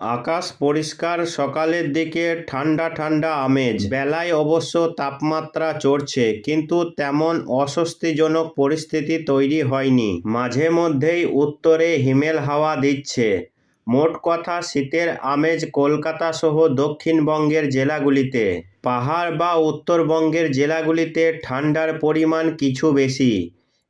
আকাশ পরিষ্কার, সকালের দিকে ঠান্ডা ঠান্ডা আমেজ। বেলায় অবশ্য তাপমাত্রা চড়ছে, কিন্তু তেমন অস্বস্তিজনক পরিস্থিতি তৈরি হয়নি। মাঝে মধ্যেই উত্তরে হিমেল হাওয়া দিচ্ছে। মোট কথা, শীতের আমেজ কলকাতা সহ দক্ষিণবঙ্গের জেলাগুলিতে। পাহাড় বা উত্তরবঙ্গের জেলাগুলিতে ঠান্ডার পরিমাণ কিছু বেশি।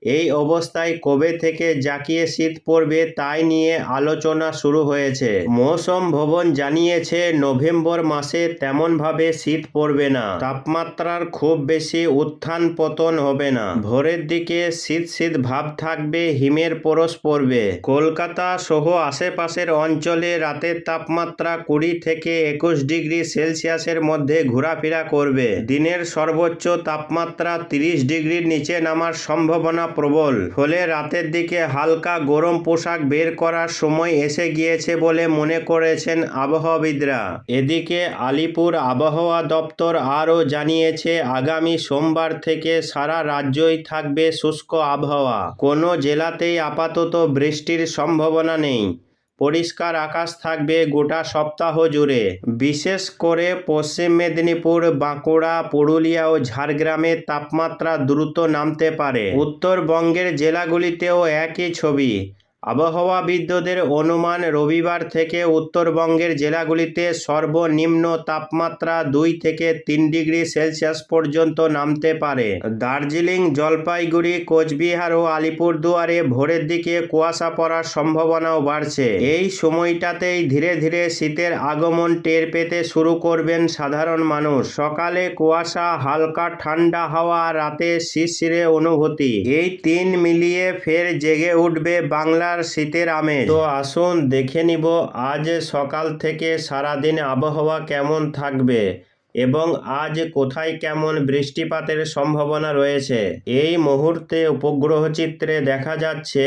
এই অবস্থায় কবে থেকে জাঁকিয়ে শীত পড়বে তাই নিয়ে আলোচনা শুরু হয়েছে। মৌসুম ভবন জানিয়েছে, নভেম্বর মাসে তেমনভাবে শীত পড়বে না। তাপমাত্রার খুব বেশি উত্থান পতন হবে না। ভোরের দিকে শীত শীত ভাব থাকবে, হিমের পরশ পড়বে। কলকাতা সহ আশেপাশের অঞ্চলে রাতের তাপমাত্রা কুড়ি থেকে একুশ ডিগ্রি সেলসিয়াসের মধ্যে ঘোরাফেরা করবে। দিনের সর্বোচ্চ তাপমাত্রা তিরিশ ডিগ্রির নিচে নামার সম্ভাবনা প্রবল। ফলে রাতের দিকে হালকা গরম পোশাক বের করার সময় এসে গিয়েছে বলে মনে করেছেন আবহাওয়াবিদরা। এদিকে আলিপুর আবহাওয়া দপ্তর আরও জানিয়েছে, আগামী সোমবার থেকে সারা রাজ্যই থাকবে শুষ্ক আবহাওয়া। কোনো জেলাতেই আপাতত বৃষ্টির সম্ভাবনা নেই। পরিষ্কার আকাশ থাকবে গোটা সপ্তাহ জুড়ে। বিশেষ করে পশ্চিম মেদিনীপুর, বাঁকুড়া, পুরুলিয়া ও ঝাড়গ্রামে তাপমাত্রা দ্রুত নামতে পারে। উত্তরবঙ্গের জেলাগুলিতেও একই ছবি। আবহাওয়াবিদদের অনুমান, রবিবার থেকে উত্তরবঙ্গের জেলাগুলিতে সর্বনিম্ন তাপমাত্রা দুই থেকে তিন ডিগ্রি সেলসিয়াস পর্যন্ত নামতে পারে। দার্জিলিং, জলপাইগুড়ি, কোচবিহার ও আলিপুরদুয়ারে ভোরের দিকে কুয়াশা পড়ার সম্ভাবনাও বাড়ছে। এই সময়টাতেই ধীরে ধীরে শীতের আগমন টের পেতে শুরু করবেন সাধারণ মানুষ। সকালে কুয়াশা, হালকা ঠান্ডা হাওয়া, রাতে শিরশিরে অনুভূতি। এই তিন মিলিয়ে ফের জেগে উঠবে বাংলার শীতের আমেজ। তো আসুন দেখে নিব, আজ সকাল থেকে সারাদিন আবহাওয়া কেমন থাকবে এবং আজ কোথায় কেমন বৃষ্টিপাতের সম্ভাবনা রয়েছে। এই মুহূর্তে উপগ্রহ চিত্রে দেখা যাচ্ছে,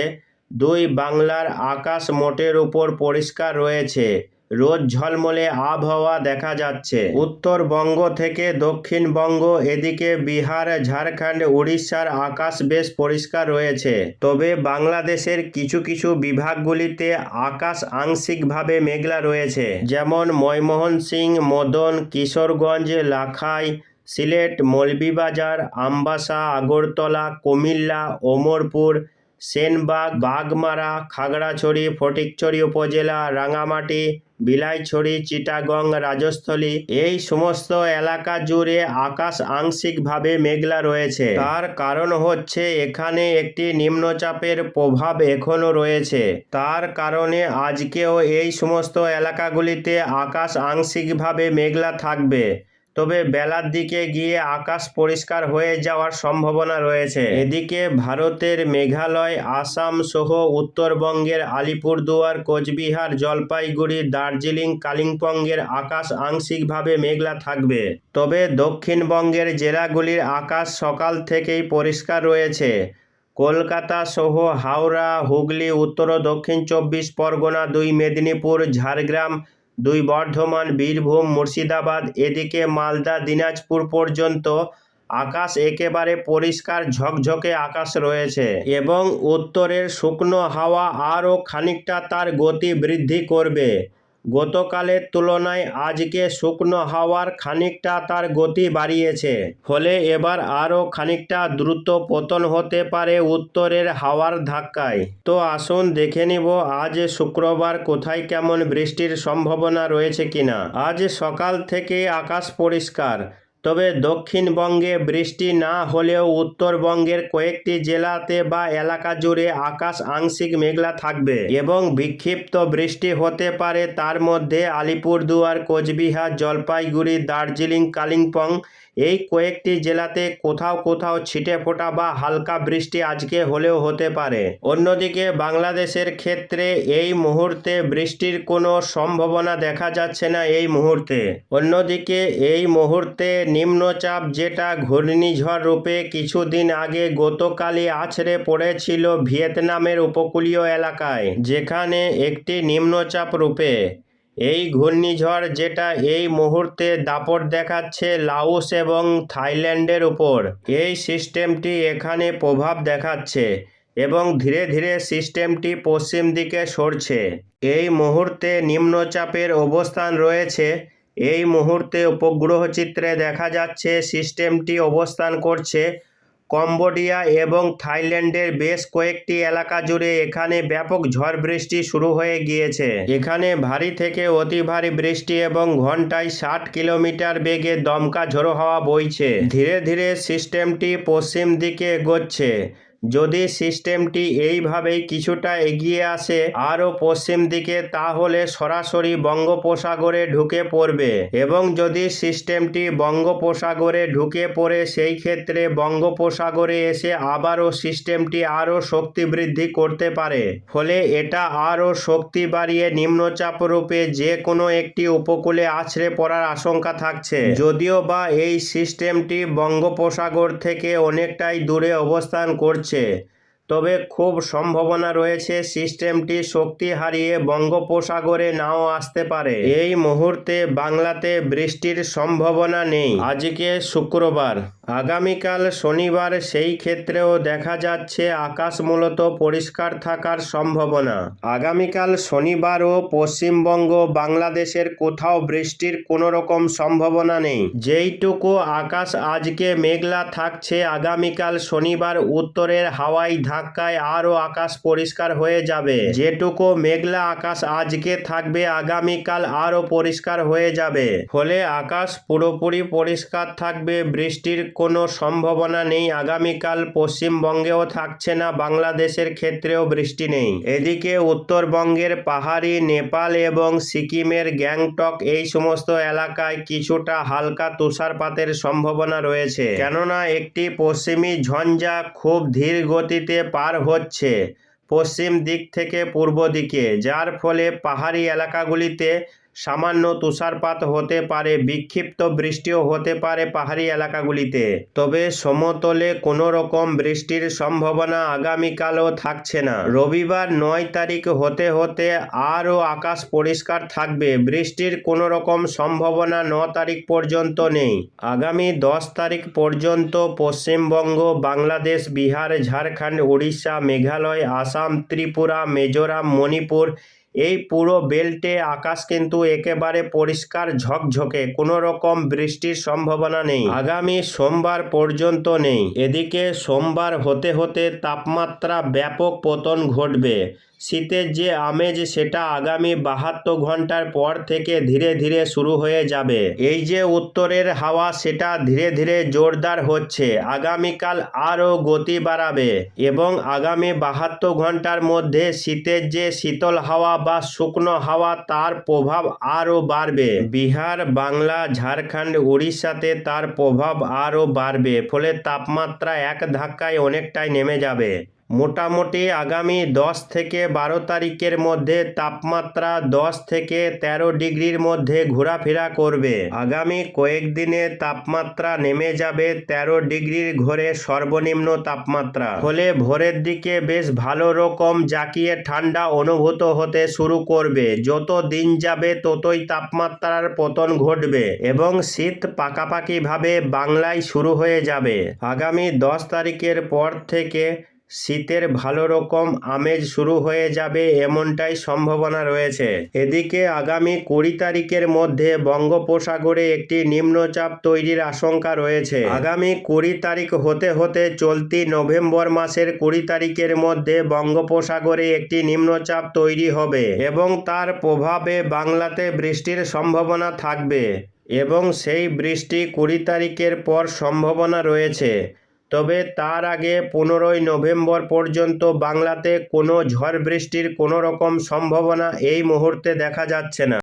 দুই বাংলার আকাশ মোটের উপর পরিষ্কার রয়েছে। রোদ ঝলমলে আবহাওয়া দেখা যাচ্ছে। উত্তরবঙ্গ থেকে দক্ষিণবঙ্গ, এদিকে বিহার, ঝাড়খণ্ড, উড়িষ্যার আকাশ বেশ পরিষ্কার রয়েছে। তবে বাংলাদেশের কিছু কিছু বিভাগগুলিতে আকাশ আংশিকভাবে মেঘলা রয়েছে। যেমন ময়মোহন সিং মদন, কিশোরগঞ্জ, লাখাই, সিলেট, মৌলভীবাজার, আমবাসা, আগরতলা, কুমিল্লা, ওমরপুর সেনবাগ, বাগমারা, খাগড়াছড়ি, ফটিকছড়ি উপজেলা, রাঙামাটি, বিলাইছড়ি, চিটাগং, রাজস্থলী এই সমস্ত এলাকা জুড়ে আকাশ আংশিকভাবে মেঘলা রয়েছে। তার কারণ হচ্ছে এখানে একটি নিম্নচাপের প্রভাব এখনও রয়েছে। তার কারণে আজকেও এই সমস্ত এলাকাগুলিতে আকাশ আংশিকভাবে মেঘলা থাকবে। তবে বেলার দিকে গিয়ে আকাশ পরিষ্কার হয়ে যাওয়ার সম্ভাবনা রয়েছে। এদিকে ভারতের মেঘালয়, আসাম সহ উত্তরবঙ্গের আলিপুরদুয়ার, কোচবিহার, জলপাইগুড়ি, দার্জিলিং, কালিম্পংয়ের আকাশ আংশিকভাবে মেঘলা থাকবে। তবে দক্ষিণবঙ্গের জেলাগুলির আকাশ সকাল থেকেই পরিষ্কার রয়েছে। কলকাতা সহ হাওড়া, হুগলি, উত্তর ও দক্ষিণ চব্বিশ পরগনা, দুই মেদিনীপুর, ঝাড়গ্রাম দুই বর্ধমান, বীরভূম, মুর্শিদাবাদ, এদিকে মালদা, দিনাজপুর পর্যন্ত আকাশ একেবারে পরিষ্কার ঝকঝকে আকাশ রয়েছে এবং উত্তরের শুকনো হাওয়া আরও খানিকটা তার গতি বৃদ্ধি করবে। গতকালের তুলনায় আজকে শুকনো হাওয়ার খানিকটা তার গতি বাড়িয়েছে। ফলে এবার আরও খানিকটা দ্রুত পতন হতে পারে উত্তরের হাওয়ার ধাক্কায়। তো আসুন দেখে নিব আজ শুক্রবার কোথায় কেমন বৃষ্টির সম্ভাবনা রয়েছে কিনা। আজ সকাল থেকে আকাশ পরিষ্কার। তবে দক্ষিণবঙ্গে বৃষ্টি না হলেও উত্তরবঙ্গের কয়েকটি জেলাতে বা এলাকা জুড়ে আকাশ আংশিক মেঘলা থাকবে এবং বিক্ষিপ্ত বৃষ্টি হতে পারে। তার মধ্যে আলিপুরদুয়ার, কোচবিহার, জলপাইগুড়ি, দার্জিলিং, কালিম্পং এই কয়েকটি জেলাতে কোথাও কোথাও ছিটে ফোটা বা হালকা বৃষ্টি আজকে হলেও হতে পারে। অন্যদিকে বাংলাদেশের ক্ষেত্রে এই মুহূর্তে বৃষ্টির কোনো সম্ভাবনা দেখা যাচ্ছে না এই মুহূর্তে। অন্যদিকে এই মুহূর্তে নিম্নচাপ যেটা ঘূর্ণিঝড় রূপে কিছুদিন আগে গতকালই আছড়ে পড়েছিল ভিয়েতনামের উপকূলীয় এলাকায়, যেখানে একটি নিম্নচাপ রূপে। এই ঘূর্ণিঝড় যেটা এই মুহূর্তে দাপট দেখাচ্ছে লাওস এবং থাইল্যান্ডের উপর। এই সিস্টেমটি এখানে প্রভাব দেখাচ্ছে এবং ধীরে ধীরে সিস্টেমটি পশ্চিম দিকে সরছে। এই মুহূর্তে নিম্নচাপের অবস্থান রয়েছে এই মুহূর্তে উপগ্রহ চিত্রে দেখা যাচ্ছে সিস্টেমটি অবস্থান করছে কম্বোডিয়া এবং থাইল্যান্ডের বেশ কয়েকটি এলাকা জুড়ে এখানে ব্যাপক ঝড় বৃষ্টি শুরু হয়ে গিয়েছে। এখানে ভারী থেকে অতি ভারী বৃষ্টি এবং ঘন্টায় ষাট কিলোমিটার বেগে দমকা ঝোড়ো হাওয়া বইছে। ধীরে ধীরে সিস্টেমটি পশ্চিম দিকে এগোচ্ছে। যদি সিস্টেমটি এইভাবেই কিছুটা এগিয়ে আসে আরও পশ্চিম দিকে, তাহলে সরাসরি বঙ্গোপসাগরে ঢুকে পড়বে। এবং যদি সিস্টেমটি বঙ্গোপসাগরে ঢুকে পড়ে, সেই ক্ষেত্রে বঙ্গোপসাগরে এসে আবারও সিস্টেমটি আরও শক্তি বৃদ্ধি করতে পারে। ফলে এটা আরও শক্তি বাড়িয়ে নিম্নচাপ রূপে যে কোনো একটি উপকূলে আছড়ে পড়ার আশঙ্কা থাকছে। যদিও বা এই সিস্টেমটি বঙ্গোপসাগর থেকে অনেকটাই দূরে অবস্থান করছে છે. তবে খুব সম্ভাবনা রয়েছে সিস্টেমটি শক্তি হারিয়ে বঙ্গোপসাগরে নাও আসতে পারে। এই মুহূর্তে বাংলাতে বৃষ্টির সম্ভাবনা নেই। আজকে শুক্রবার, আগামীকাল শনিবার সেই ক্ষেত্রেও দেখা যাচ্ছে আকাশ মূলত পরিষ্কার থাকার সম্ভাবনা। আগামীকাল শনিবারও পশ্চিমবঙ্গ বাংলাদেশের কোথাও বৃষ্টির কোনো রকম সম্ভাবনা নেই। যেইটুকু আকাশ আজকে মেঘলা থাকছে, আগামীকাল শনিবার উত্তরের হাওয়াই ধাক্কায় আরও আকাশ পরিষ্কার হয়ে যাবে। যেটুকু মেঘলা আকাশ আজকে থাকবে, আগামীকাল আরও পরিষ্কার হয়ে যাবে। ফলে আকাশ পুরোপুরি পরিষ্কার থাকবে, বৃষ্টির কোনো সম্ভাবনা নেই, আগামীকাল পশ্চিমবঙ্গেও থাকছে না, বাংলাদেশের ক্ষেত্রেও বৃষ্টি নেই। এদিকে উত্তরবঙ্গের পাহাড়ি নেপাল এবং সিকিমের গ্যাংটক এই সমস্ত এলাকায় কিছুটা হালকা তুষারপাতের সম্ভাবনা রয়েছে। কেননা একটি পশ্চিমী ঝঞ্ঝা খুব ধীর গতিতে পার হচ্ছে পশ্চিম দিক থেকে পূর্ব দিকে যার ফলে পাহাড়ি এলাকাগুলিতে সামান্য তুষারপাত হতে পারে, বিক্ষিপ্ত বৃষ্টিও হতে পারে পাহাড়ি এলাকাগুলিতে। তবে সমতলে কোনো রকম বৃষ্টির সম্ভাবনা আগামীকালও থাকছে না। রবিবার নয় তারিখ হতে হতে আরও আকাশ পরিষ্কার থাকবে। বৃষ্টির কোনো রকম সম্ভাবনা ন তারিখ পর্যন্ত নেই। আগামী দশ তারিখ পর্যন্ত পশ্চিমবঙ্গ, বাংলাদেশ, বিহার, ঝাড়খণ্ড, উড়িষ্যা, মেঘালয়, আসাম, ত্রিপুরা, মিজোরাম, মণিপুর এই পুরো বেল্টে আকাশ কিন্তু একেবারে পরিষ্কার ঝকঝকে, কোনো রকম বৃষ্টির সম্ভাবনা নেই। আগামী সোমবার পর্যন্ত নেই। এদিকে সোমবার হতে হতে তাপমাত্রা ব্যাপক পতন ঘটবে। শীতের যে আমেজ, সেটা আগামী বাহাত্তর ঘণ্টার পর থেকে ধীরে ধীরে শুরু হয়ে যাবে। এই যে উত্তরের হাওয়া, সেটা ধীরে ধীরে জোরদার হচ্ছে। আগামীকাল আরও গতি বাড়াবে এবং আগামী বাহাত্তর ঘণ্টার মধ্যে শীতের যে শীতল হাওয়া বা শুকনো হাওয়া, তার প্রভাব আরও বাড়বে। বিহার, বাংলা, ঝাড়খণ্ড, উড়িষ্যাতে তার প্রভাব আরও বাড়বে, ফলে তাপমাত্রা এক ধাক্কায় অনেকটাই নেমে যাবে। মোটামুটি আগামী দশ থেকে বারো তারিখের মধ্যে তাপমাত্রা দশ থেকে তেরো ডিগ্রির মধ্যে ঘোরাফেরা করবে। আগামী কয়েকদিনে তাপমাত্রা নেমে যাবে তেরো ডিগ্রির ঘরে সর্বনিম্ন তাপমাত্রা। ফলে ভোরের দিকে বেশ ভালো রকম জাকিয়ে ঠান্ডা অনুভূত হতে শুরু করবে। যত দিন যাবে ততই তাপমাত্রার পতন ঘটবে এবং শীত পাকাপাকিভাবে বাংলায় শুরু হয়ে যাবে। আগামী দশ তারিখের পর থেকে শীতের ভালো রকম আমেজ শুরু হয়ে যাবে এমনটাই সম্ভাবনা রয়েছে। এদিকে আগামী কুড়ি তারিখের মধ্যে বঙ্গোপসাগরে একটি নিম্নচাপ তৈরির আশঙ্কা রয়েছে। আগামী কুড়ি তারিখ হতে হতে চলতি নভেম্বর মাসের কুড়ি তারিখের মধ্যে বঙ্গোপসাগরে একটি নিম্নচাপ তৈরি হবে এবং তার প্রভাবে বাংলাতে বৃষ্টির সম্ভাবনা থাকবে এবং সেই বৃষ্টি কুড়ি তারিখের পর সম্ভাবনা রয়েছে। তবে তার আগে পনেরোই নভেম্বর পর্যন্ত বাংলাতে কোনো ঝড় বৃষ্টির কোনো রকম সম্ভাবনা এই মুহূর্তে দেখা যাচ্ছে না।